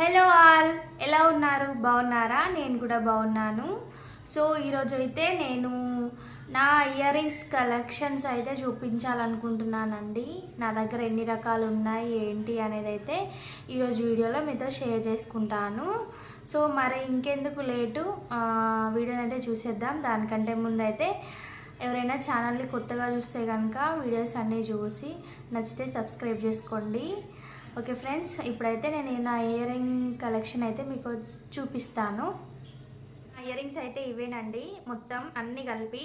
Hello all ఎలా ఉన్నారు? బాగున్నారా? నేను కూడా బాగున్నాను. సో ఈరోజు అయితే నేను నా ఇయర్ రింగ్స్ కలెక్షన్స్ అయితే చూపించాలనుకుంటున్నానండి. నా దగ్గర ఎన్ని రకాలు ఉన్నాయి ఏంటి అనేది అయితే ఈరోజు వీడియోలో మీతో షేర్ చేసుకుంటాను. సో మరి ఇంకెందుకు లేటు? వీడియోని అయితే చూసేద్దాం. దానికంటే ముందు అయితే ఎవరైనా ఛానల్ని కొత్తగా చూస్తే కనుక వీడియోస్ అన్నీ చూసి నచ్చితే సబ్స్క్రైబ్ చేసుకోండి. ఓకే ఫ్రెండ్స్ ఇప్పుడైతే నేను నా ఇయర్ రింగ్ కలెక్షన్ అయితే మీకు చూపిస్తాను. ఇయర్ రింగ్స్ అయితే ఇవేనండి. మొత్తం అన్నీ కలిపి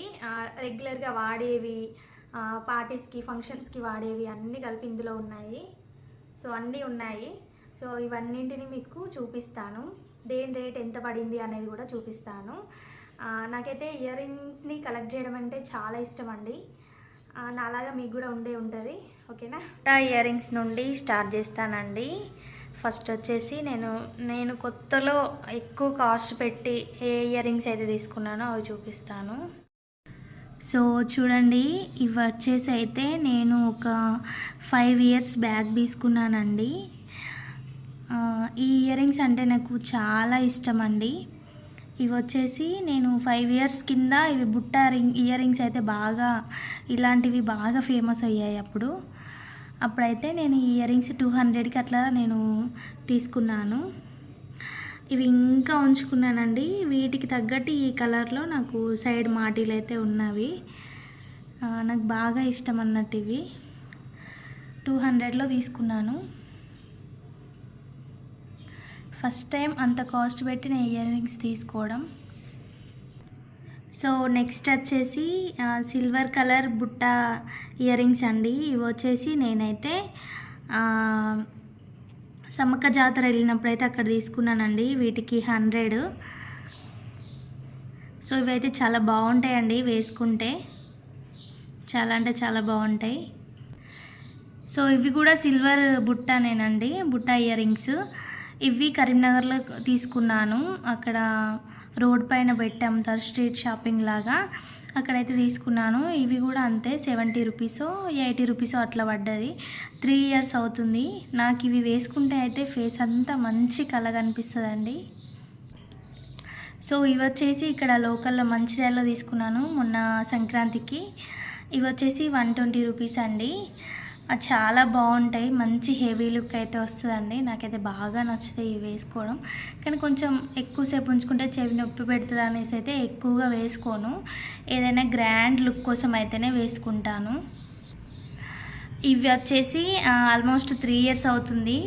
రెగ్యులర్గా వాడేవి పార్టీస్కి ఫంక్షన్స్కి వాడేవి అన్నీ కలిపి ఇందులో ఉన్నాయి. సో అన్నీ ఉన్నాయి. సో ఇవన్నింటిని మీకు చూపిస్తాను. దేని రేట్ ఎంత పడింది అనేది కూడా చూపిస్తాను. నాకైతే ఇయర్ రింగ్స్ని కలెక్ట్ చేయడం అంటే చాలా ఇష్టం అండి. నాలాగా మీకు కూడా ఉండే ఉంటుంది ఓకేనా? ఇయర్ రింగ్స్ నుండి స్టార్ట్ చేస్తానండి. ఫస్ట్ వచ్చేసి నేను నేను కొత్తలో ఎక్కువ కాస్ట్ పెట్టి ఏ ఇయర్ రింగ్స్ అయితే తీసుకున్నానో అవి చూపిస్తాను. సో చూడండి ఇవి వచ్చేసి అయితే నేను ఒక ఫైవ్ ఇయర్స్ బ్యాక్ తీసుకున్నానండి. ఈ ఇయర్ రింగ్స్ అంటే నాకు చాలా ఇష్టం అండి ఇవి వచ్చేసి నేను ఫైవ్ ఇయర్స్ కింద ఇవి బుట్ట రింగ్ ఇయర్ రింగ్స్ అయితే బాగా ఇలాంటివి బాగా ఫేమస్ అయ్యాయి అప్పుడు. అప్పుడైతే నేను ఈ ఇయర్ రింగ్స్ టూ హండ్రెడ్కి అట్లా నేను తీసుకున్నాను. ఇవి ఇంకా ఉంచుకున్నానండి. వీటికి తగ్గట్టు ఈ కలర్లో నాకు సైడ్ మాటీలు అయితే ఉన్నవి. నాకు బాగా ఇష్టం అన్నట్టు ఇవి. టూ హండ్రెడ్లో తీసుకున్నాను. ఫస్ట్ టైం అంత కాస్ట్ పెట్టిన ఇయర్ రింగ్స్ తీసుకోవడం. సో నెక్స్ట్ వచ్చేసి సిల్వర్ కలర్ బుట్ట ఇయర్ రింగ్స్ అండి. ఇవి వచ్చేసి నేనైతే సమ్మక్క జాతర వెళ్ళినప్పుడు అయితే అక్కడ తీసుకున్నానండి. వీటికి హండ్రెడ్. సో ఇవైతే చాలా బాగుంటాయండి వేసుకుంటే. చాలా అంటే చాలా బాగుంటాయి. సో ఇవి కూడా సిల్వర్ బుట్టనేనండి బుట్ట ఇయర్ రింగ్స్. ఇవి కరీంనగర్లో తీసుకున్నాను. అక్కడ రోడ్ పైన పెట్టి అమ్ముతారు స్ట్రీట్ షాపింగ్ లాగా. అక్కడైతే తీసుకున్నాను. ఇవి కూడా అంతే సెవెంటీ రూపీసో ఎయిటీ రూపీసో అట్లా పడ్డది. త్రీ ఇయర్స్ అవుతుంది. నాకు ఇవి వేసుకుంటే అయితే ఫేస్ అంతా మంచి కళ కనిపిస్తుందండి సో ఇవి వచ్చేసి ఇక్కడ లోకల్లో మంచిర్యాలలో తీసుకున్నాను మొన్న సంక్రాంతికి. ఇవి వచ్చేసి వన్ ట్వంటీ రూపీస్ అండి. చాలా బాగుంటాయి. మంచి హెవీ లుక్ అయితే వస్తుందండి. నాకైతే బాగా నచ్చుతాయి ఇవి వేసుకోవడం. కానీ కొంచెం ఎక్కువసేపు ఉంచుకుంటే చెవి నొప్పి పెడుతుంది అనేసి అయితే ఎక్కువగా వేసుకోను. ఏదైనా గ్రాండ్ లుక్ కోసం అయితేనే వేసుకుంటాను. ఇవి వచ్చేసి ఆల్మోస్ట్ త్రీ ఇయర్స్ అవుతుంది.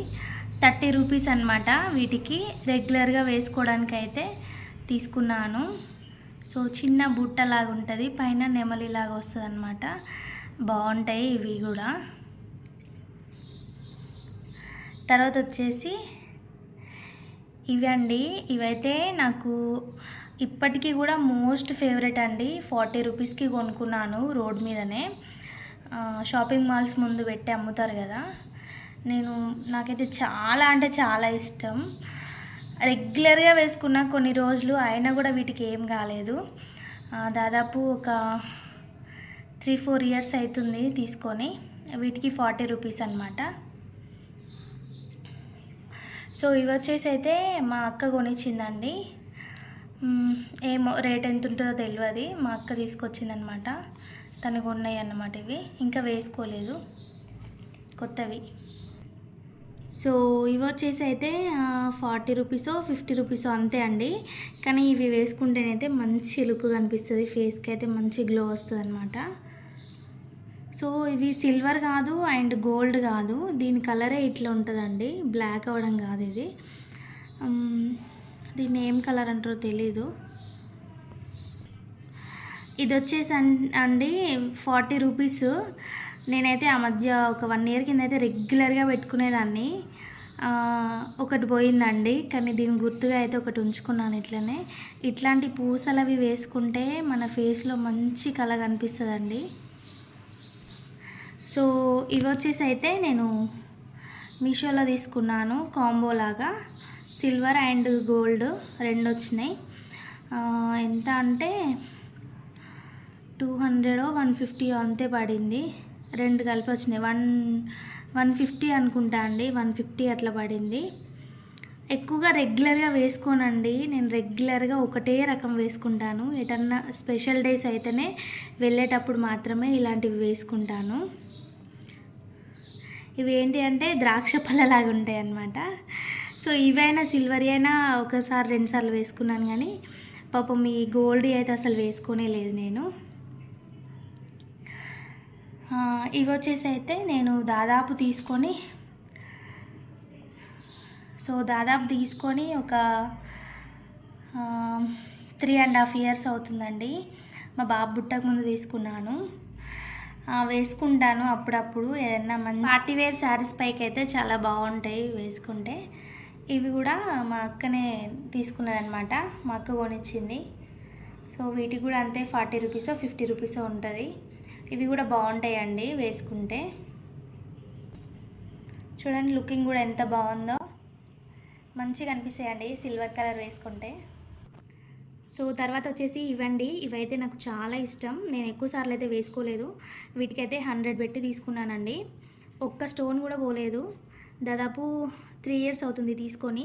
థర్టీ రూపీస్ అనమాట వీటికి. రెగ్యులర్గా వేసుకోవడానికి అయితే తీసుకున్నాను. సో చిన్న బుట్టలాగా ఉంటుంది. పైన నెమలిలాగా వస్తుంది అనమాట బాగుంటాయి ఇవి కూడా. తర్వాత వచ్చేసి ఇవి అండి. ఇవైతే నాకు ఇప్పటికీ కూడా మోస్ట్ ఫేవరెట్ అండి. ఫార్టీ రూపీస్కి కొనుక్కున్నాను రోడ్ మీదనే. షాపింగ్ మాల్స్ ముందు పెట్టి అమ్ముతారు కదా. నేను నాకైతే చాలా అంటే చాలా ఇష్టం. రెగ్యులర్గా వేసుకున్న కొన్ని రోజులు అయినా కూడా వీటికి ఏం కాలేదు. దాదాపు ఒక త్రీ ఫోర్ ఇయర్స్ అవుతుంది తీసుకొని. వీటికి ఫార్టీ రూపీస్ అనమాట సో ఇవి వచ్చేసి అయితే మా అక్క కొనిచ్చిందండి. ఏమో రేట్ ఎంత ఉంటుందో తెలియదు మా అక్క తీసుకొచ్చిందనమాట. తను కొన్నాయి అన్నమాట ఇవి. ఇంకా వేసుకోలేదు. కొత్తవి. సో ఇవి వచ్చేసి అయితే ఫార్టీ రూపీసో ఫిఫ్టీ రూపీసో అంతే అండి. కానీ ఇవి వేసుకుంటేనైతే మంచి లుక్ కనిపిస్తుంది. ఫేస్కి అయితే మంచి గ్లో వస్తుంది అనమాట సో ఇది సిల్వర్ కాదు అండ్ గోల్డ్ కాదు. దీని కలరే ఇట్లా ఉంటుందండి. బ్లాక్ అవ్వడం కాదు ఇది. దీన్ని ఏం కలర్ అంటారో తెలీదు. ఇది వచ్చేసి అన్- అండి ఫార్టీ రూపీస్. నేనైతే ఆ మధ్య ఒక వన్ ఇయర్ కింద అయితే రెగ్యులర్గా పెట్టుకునేదాన్ని. ఒకటి పోయిందండి. కానీ దీని గుర్తుగా అయితే ఒకటి ఉంచుకున్నాను ఇట్లనే. ఇట్లాంటి పూసలు అవి వేసుకుంటే మన ఫేస్లో మంచి కళ కనిపిస్తుందండి. సో ఇవి వచ్చేసి అయితే నేను మీషోలో తీసుకున్నాను కాంబో లాగా. సిల్వర్ అండ్ గోల్డ్ రెండు వచ్చినాయి ఎంత అంటే టూ హండ్రెడ్ వన్ ఫిఫ్టీ అంతే పడింది. రెండు కలిపి వచ్చినాయి వన్ వన్ ఫిఫ్టీ అనుకుంటా అండి. వన్ ఫిఫ్టీ అట్లా పడింది. ఎక్కువగా రెగ్యులర్గా వేసుకోనండి. నేను రెగ్యులర్గా ఒకటే రకం వేసుకుంటాను. ఎటన్నా స్పెషల్ డేస్ అయితేనే వెళ్ళేటప్పుడు మాత్రమే ఇలాంటివి వేసుకుంటాను. ఇవి ఏంటి అంటే ద్రాక్ష పళ్ళలాగా ఉంటాయి అన్నమాట. సో ఇవైనా సిల్వర్ అయినా ఒకసారి రెండుసార్లు వేసుకున్నాను కానీ పాపం ఈ గోల్డ్ అయితే అసలు వేసుకునే లేదు నేను. ఇవి వచ్చేసి అయితే నేను దాదాపు తీసుకొని సో దాదాపు తీసుకొని ఒక త్రీ అండ్ హాఫ్ ఇయర్స్ అవుతుందండి. మా బాబు బుట్టకు ముందు తీసుకున్నాను. వేసుకుంటాను అప్పుడప్పుడు. ఏదన్నా మంచి పార్టీ వేర్ శారీస్ పైకి అయితే చాలా బాగుంటాయి వేసుకుంటే. ఇవి కూడా మా అక్కనే తీసుకున్నదనమాట మా అక్క కొనిచ్చింది. సో వీటికి కూడా అంతే ఫార్టీ రూపీసో ఫిఫ్టీ రూపీసో ఉంటుంది. ఇవి కూడా బాగుంటాయండి వేసుకుంటే. చూడండి లుకింగ్ కూడా ఎంత బాగుందో. మంచిగా అనిపిస్తాయండి సిల్వర్ కలర్ వేసుకుంటే. సో తర్వాత వచ్చేసి ఇవండి ఇవైతే నాకు చాలా ఇష్టం. నేను ఎక్కువ సార్లు అయితే వేసుకోలేదు. వీటికైతే హండ్రెడ్ పెట్టి తీసుకున్నానండి. ఒక్క స్టోన్ కూడా పోలేదు. దాదాపు త్రీ ఇయర్స్ అవుతుంది తీసుకొని.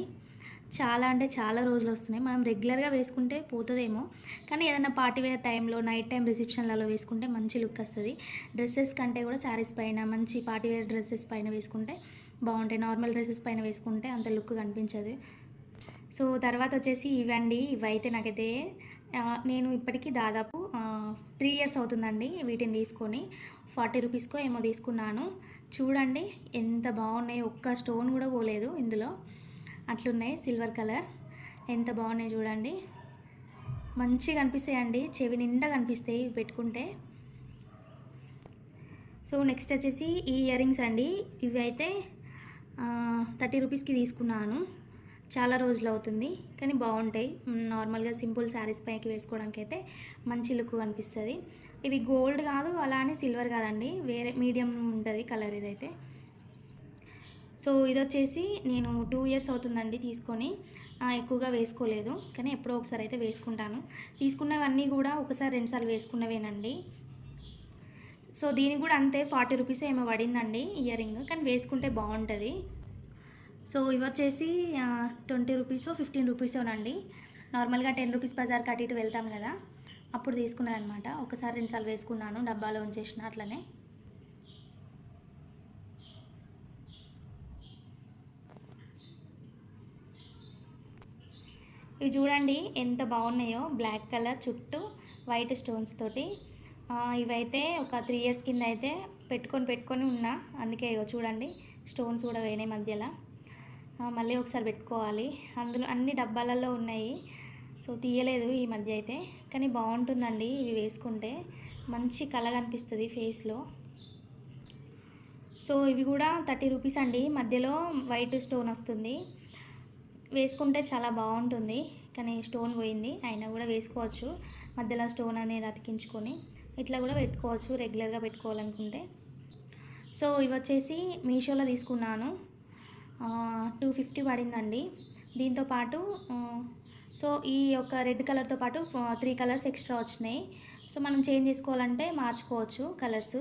చాలా అంటే చాలా రోజులు వస్తున్నాయి. మనం రెగ్యులర్గా వేసుకుంటే పోతుందేమో. కానీ ఏదైనా పార్టీ వేర్ టైంలో నైట్ టైం రిసెప్షన్లలో వేసుకుంటే మంచి లుక్ వస్తుంది. డ్రెస్సెస్ కంటే కూడా శారీస్ పైన మంచి పార్టీ వేర్ డ్రెస్సెస్ పైన వేసుకుంటే బాగుంటాయి. నార్మల్ డ్రెస్సెస్ పైన వేసుకుంటే అంత లుక్ కనిపించదు. సో తర్వాత వచ్చేసి ఇవండి ఇవైతే నాకైతే నేను ఇప్పటికీ దాదాపు త్రీ ఇయర్స్ అవుతుందండి వీటిని తీసుకొని. ఫార్టీ రూపీస్కో ఏమో తీసుకున్నాను. చూడండి ఎంత బాగున్నాయి. ఒక్క స్టోన్ కూడా పోలేదు ఇందులో. అట్లున్నాయి సిల్వర్ కలర్. ఎంత బాగున్నాయి చూడండి. మంచిగా కనిపిస్తాయండి చెవి నిండా కనిపిస్తాయి ఇవి పెట్టుకుంటే. సో నెక్స్ట్ వచ్చేసి ఈ ఇయర్ రింగ్స్ అండి. ఇవి అయితే థర్టీ రూపీస్కి తీసుకున్నాను. చాలా రోజులు అవుతుంది కానీ బాగుంటాయి. నార్మల్గా సింపుల్ శారీస్ పైకి వేసుకోవడానికి అయితే మంచి లుక్ అనిపిస్తుంది. ఇవి గోల్డ్ కాదు అలానే సిల్వర్ కాదండి. వేరే మీడియం ఉంటుంది కలర్ ఇదైతే. సో ఇది వచ్చేసి నేను టూ ఇయర్స్ అవుతుందండి తీసుకొని. ఎక్కువగా వేసుకోలేదు కానీ ఎప్పుడో ఒకసారి అయితే వేసుకుంటాను. తీసుకున్నవన్నీ కూడా ఒకసారి రెండుసార్లు వేసుకున్నవేనండి. సో దీనికి కూడా అంతే ఫార్టీ రూపీస్ ఏమో పడిందండి ఇయర్ రింగ్ కానీ వేసుకుంటే బాగుంటుంది. సో ఇవి వచ్చేసి ట్వంటీ రూపీస్ ఫిఫ్టీన్ రూపీసోనండి. నార్మల్గా టెన్ రూపీస్ బజార్కి అటు ఇటు వెళ్తాం కదా అప్పుడు తీసుకున్నదనమాట ఒకసారి రెండుసార్లు వేసుకున్నాను డబ్బాలో ఉంచేసిన అట్లనే. ఇవి చూడండి ఎంత బాగున్నాయో బ్లాక్ కలర్ చుట్టూ వైట్ స్టోన్స్ తోటి. ఇవైతే ఒక త్రీ ఇయర్స్ కింద అయితే పెట్టుకొని పెట్టుకొని ఉన్నా. అందుకే ఇగో చూడండి స్టోన్స్ కూడా వేయినాయి మధ్యలో. మళ్ళీ ఒకసారి పెట్టుకోవాలి. అందులో అన్ని డబ్బాలలో ఉన్నాయి. సో తీయలేదు ఈ మధ్య అయితే. కానీ బాగుంటుందండి ఇవి వేసుకుంటే. మంచి కళ కనిపిస్తుంది ఫేస్లో. సో ఇవి కూడా థర్టీ రూపీస్ అండి. మధ్యలో వైట్ స్టోన్ వస్తుంది. వేసుకుంటే చాలా బాగుంటుంది. కానీ స్టోన్ పోయింది. అయినా కూడా వేసుకోవచ్చు. మధ్యలో స్టోన్ అనేది అతికించుకొని. ఇట్లా కూడా పెట్టుకోవచ్చు. రెగ్యులర్గా పెట్టుకోవాలనుకుంటే. సో ఇవి వచ్చేసి మీషోలో తీసుకున్నాను. టూ ఫిఫ్టీ పడిందండి. దీంతో పాటు సో ఈ యొక్క రెడ్ కలర్తో పాటు త్రీ కలర్స్ ఎక్స్ట్రా వచ్చినాయి. సో మనం చేంజ్ చేసుకోవాలంటే మార్చుకోవచ్చు కలర్స్.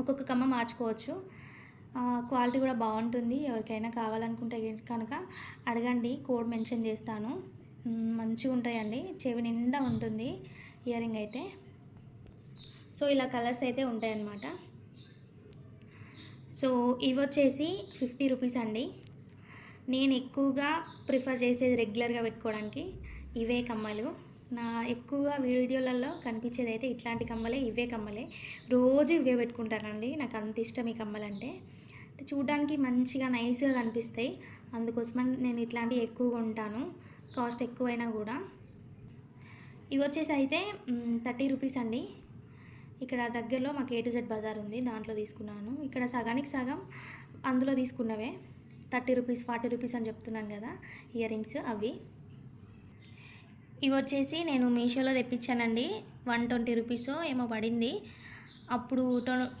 ఒక్కొక్క కమ్మ మార్చుకోవచ్చు. క్వాలిటీ కూడా బాగుంటుంది. ఎవరికైనా కావాలనుకుంటే కనుక అడగండి. కోడ్ మెన్షన్ చేస్తాను. మంచిగా ఉంటాయండి. చెవి నిండా ఉంటుంది. ఇయర్ రింగ్ అయితే. సో ఇలా కలర్స్ అయితే ఉంటాయన్నమాట. సో ఇవి వచ్చేసి ఫిఫ్టీ రూపీస్ అండి. నేను ఎక్కువగా ప్రిఫర్ చేసేది రెగ్యులర్గా పెట్టుకోవడానికి ఇవే కమ్మలు. నా ఎక్కువగా వీడియోలలో కనిపించేది అయితే ఇట్లాంటి కమ్మలే ఇవే కమ్మలే. రోజు ఇవే పెట్టుకుంటానండి. నాకు అంత ఇష్టం ఈ కమ్మలంటే. చూడడానికి మంచిగా నైస్గా కనిపిస్తాయి. అందుకోసమని నేను ఇట్లాంటివి ఎక్కువగా ఉంటాను. కాస్ట్ ఎక్కువైనా కూడా. ఇవి వచ్చేసి అయితే థర్టీ రూపీస్ అండి. ఇక్కడ దగ్గరలో మాకు ఏ టు జెడ్ బజార్ ఉంది దాంట్లో తీసుకున్నాను. ఇక్కడ సగానికి సగం అందులో తీసుకున్నవే. థర్టీ రూపీస్ ఫార్టీ రూపీస్ అని చెప్తున్నాను కదా ఇయర్ రింగ్స్ అవి. ఇవి వచ్చేసి నేను మీషోలో తెప్పించానండి. వన్ ట్వంటీ రూపీస్ ఏమో పడింది. అప్పుడు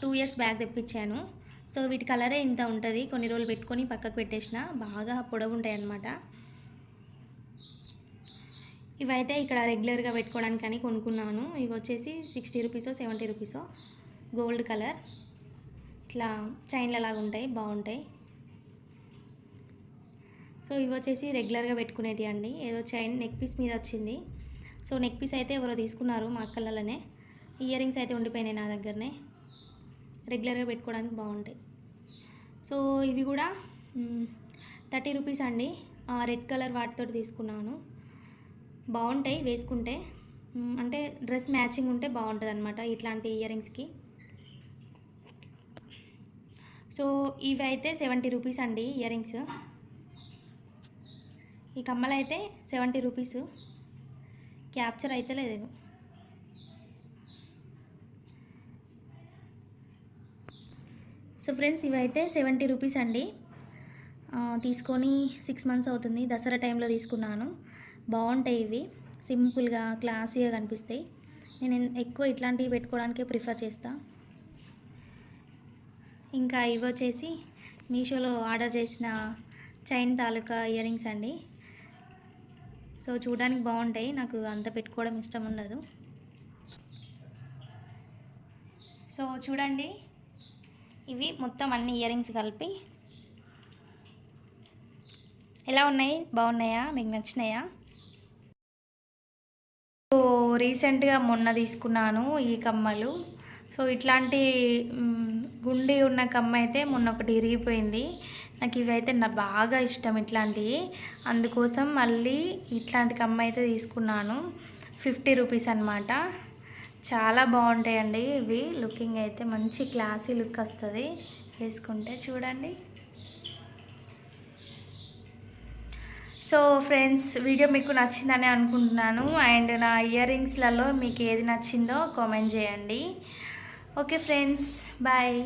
టూ ఇయర్స్ బ్యాక్ తెప్పించాను. సో వీటి కలరే ఇంత ఉంటుంది. కొన్ని రోజులు పెట్టుకొని పక్కకు పెట్టేసిన బాగా పొడవు ఉంటాయి అన్నమాట ఇవైతే ఇక్కడ రెగ్యులర్గా పెట్టుకోవడానికి అని కొనుక్కున్నాను. ఇవి వచ్చేసి సిక్స్టీ రూపీసో సెవెంటీ రూపీసో. Gold colour. ఇట్లా చైన్లలాగా ఉంటాయి బాగుంటాయి. సో ఇవి వచ్చేసి రెగ్యులర్గా పెట్టుకునేటి అండి. ఏదో చైన్ నెక్ పీస్ మీద వచ్చింది. సో నెక్ పీస్ అయితే ఎవరో తీసుకున్నారు మా అక్కలలోనే ఇయర్ రింగ్స్ అయితే ఉండిపోయినాయి నా దగ్గరనే. రెగ్యులర్గా పెట్టుకోవడానికి బాగుంటాయి. సో ఇవి కూడా థర్టీ రూపీస్ అండి. రెడ్ కలర్ వాటితో తీసుకున్నాను. బాగుంటాయి వేసుకుంటే. అంటే డ్రెస్ మ్యాచింగ్ ఉంటే బాగుంటుంది అనమాట ఇట్లాంటి ఇయర్ రింగ్స్కి సో ఇవి అయితే సెవెంటీ రూపీస్ అండి ఇయర్ రింగ్స్ ఈ కమ్మలు అయితే సెవెంటీ రూపీస్. క్యాప్చర్ అయితే లేదు. సో ఫ్రెండ్స్ ఇవైతే సెవెంటీ రూపీస్ అండి. తీసుకొని సిక్స్ మంత్స్ అవుతుంది. దసరా టైంలో తీసుకున్నాను. బాగుంటాయి ఇవి. సింపుల్గా క్లాసీగా కనిపిస్తాయి. నేను ఎక్కువ ఇట్లాంటివి పెట్టుకోవడానికే ప్రిఫర్ చేస్తా. ఇంకా ఇవి వచ్చేసి మీషోలో ఆర్డర్ చేసిన చైన్ తాలూకా ఇయర్ రింగ్స్ అండి. సో చూడడానికి బాగుంటాయి. నాకు అంత పెట్టుకోవడం ఇష్టం ఉండదు. సో చూడండి. ఇవి మొత్తం అన్ని ఇయర్ రింగ్స్ కలిపి. ఎలా ఉన్నాయి? బాగున్నాయా? మీకు నచ్చినాయా? సో రీసెంట్గా మొన్న తీసుకున్నాను ఈ కమ్మలు. సో ఇట్లాంటి గుండి ఉన్న కమ్మ అయితే మొన్న ఒకటి ఇరిగిపోయింది. నాకు ఇవి అయితే నా బాగా ఇష్టం ఇట్లాంటివి అందుకోసం మళ్ళీ ఇట్లాంటి కమ్మ అయితే తీసుకున్నాను. ఫిఫ్టీ రూపీస్ అనమాట చాలా బాగుంటాయండి ఇవి. లుకింగ్ అయితే మంచి క్లాసీ లుక్ వస్తుంది. వేసుకుంటే చూడండి. సో ఫ్రెండ్స్ వీడియో మీకు నచ్చిందని అనుకుంటున్నాను. అండ్ నా ఇయర్ రింగ్స్లలో మీకు ఏది నచ్చిందో కామెంట్ చేయండి. Okay friends bye.